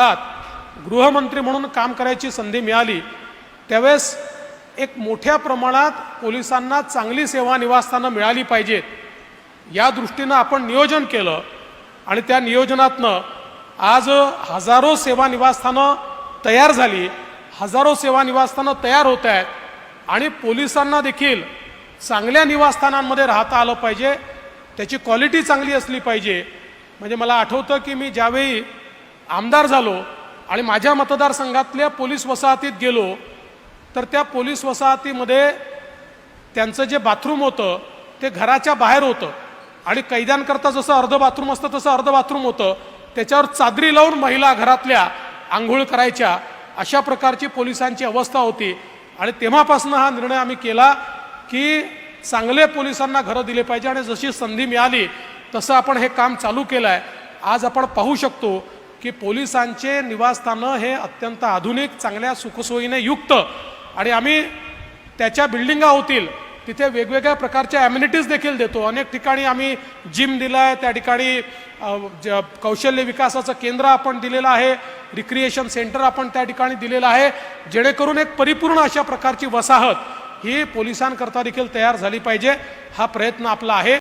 काळात गृहमंत्री म्हणून काम करायची संधी मिळाली त्यावेळेस एक मोठ्या प्रमाणात पोलिसांना चांगली सेवा निवासस्थानं मिळाली पाहिजेत. या दृष्टीनं आपण नियोजन केलं आणि त्या नियोजनातनं आज हजारो सेवा निवासस्थानं तयार झाली हजारो सेवा निवासस्थानं तयार होत आहेत आणि पोलिसांना देखील चांगल्या निवासस्थानांमध्ये राहता आलं पाहिजे त्याची क्वालिटी चांगली असली पाहिजे. म्हणजे मला आठवतं की मी ज्यावेळी आमदार झालो आणि माझ्या मतदारसंघातल्या पोलीस वसाहतीत गेलो तर त्या पोलीस वसाहतीमध्ये त्यांचं जे बाथरूम होतं ते घराच्या बाहेर होतं. आणि कैद्यांकरता जसं अर्ध बाथरूम असतं तसं अर्ध बाथरूम होतं. त्याच्यावर चादरी लावून महिला घरातल्या आंघोळ करायच्या अशा प्रकारची पोलिसांची अवस्था होती. आणि तेव्हापासून हा निर्णय आम्ही केला की चांगले पोलिसांना घरं दिले पाहिजे आणि जशी संधी मिळाली तसं आपण हे काम चालू केलं आहे आज आपण पाहू शकतो की पोलिसांचे निवासस्थानं हे अत्यंत आधुनिक चांगल्या सुखसोयीने युक्त आणि आम्ही त्याच्या बिल्डिंगा होतील तिथे वेगवेगळ्या प्रकारच्या ॲम्युनिटीज देखील देतो. अनेक ठिकाणी आम्ही जिम दिला आहे त्या ठिकाणी ज- कौशल्य विकासाचं केंद्र आपण दिलेलं आहे रिक्रिएशन सेंटर आपण त्या ठिकाणी दिलेलं आहे जेणेकरून एक परिपूर्ण अशा प्रकारची वसाहत ही पोलिसांकरता देखील तयार झाली पाहिजे. हा प्रयत्न आपला आहे.